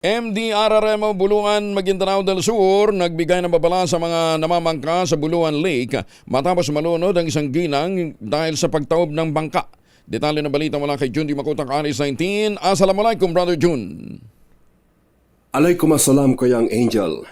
MDRRMO Buluan Maguindanao del Sur nagbigay ng babala sa mga namamangka sa Buluan Lake matapos malunod ang isang ginang dahil sa pagtaob ng bangka. Detalye na balita mula kay Jun Di Makutak, Aris 19. Assalamualaikum, Brother Jun. Alaykum assalam kayang Angel.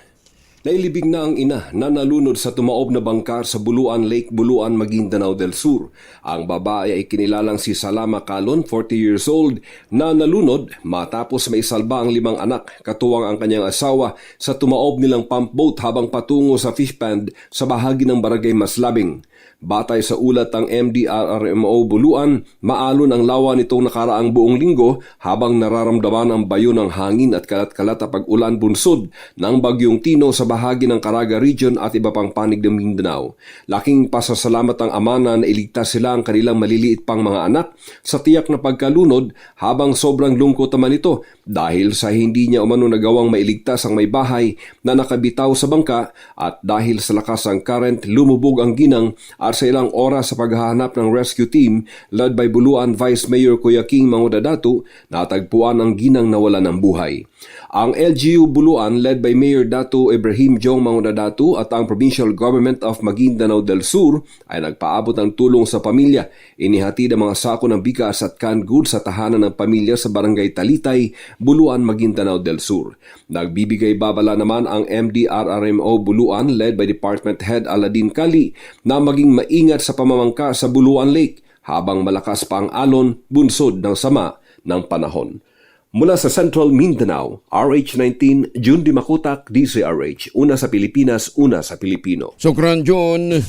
Nailibig na ang ina na nalunod sa tumaob na bangkar sa Buluan Lake, Buluan, Maguindanao del Sur. Ang babae ay kinilalang si Salama Calon, 40 years old, na nalunod matapos may salba ang limang anak, katuwang ang kanyang asawa sa tumaob nilang pump boat habang patungo sa fish pond sa bahagi ng barangay Maslabing. Batay sa ulat ng MDRRMO Buluan, maalon ang lawa nitong nakaraang buong linggo habang nararamdaman ang bayo ng hangin at kalat-kalat pag-ulan bunsod ng bagyong Tino sa bahagi ng Caraga Region at iba pang panig ng Mindanao. Laking pasasalamat ang ama na nailigtas sila ang kanilang maliliit pang mga anak sa tiyak na pagkalunod habang sobrang lungkot naman ito dahil sa hindi niya umano nagawang mailigtas ang may bahay na nakabitaw sa bangka at dahil sa lakas ng current lumubog ang ginang sa ilang oras sa paghahanap ng rescue team led by Buluan Vice Mayor Kuya King Mangudadatu natagpuan ang ginang nawala ng buhay. Ang LGU Buluan led by Mayor Datu Ibrahim Jong Mangudadatu at ang Provincial Government of Maguindanao del Sur ay nagpaabot ng tulong sa pamilya. Inihatid ang mga sako ng bigas at canned goods sa tahanan ng pamilya sa Barangay Talitay, Buluan, Maguindanao del Sur. Nagbibigay babala naman ang MDRRMO Buluan led by Department Head Aladin Kali na maging maingat sa pamamangka sa Buluan Lake habang malakas pa ang alon bunsod ng sama ng panahon. Mula sa Central Mindanao, RH19, June Di Makutak, DCRH, una sa Pilipinas, una sa Pilipino. Sukran, Jun.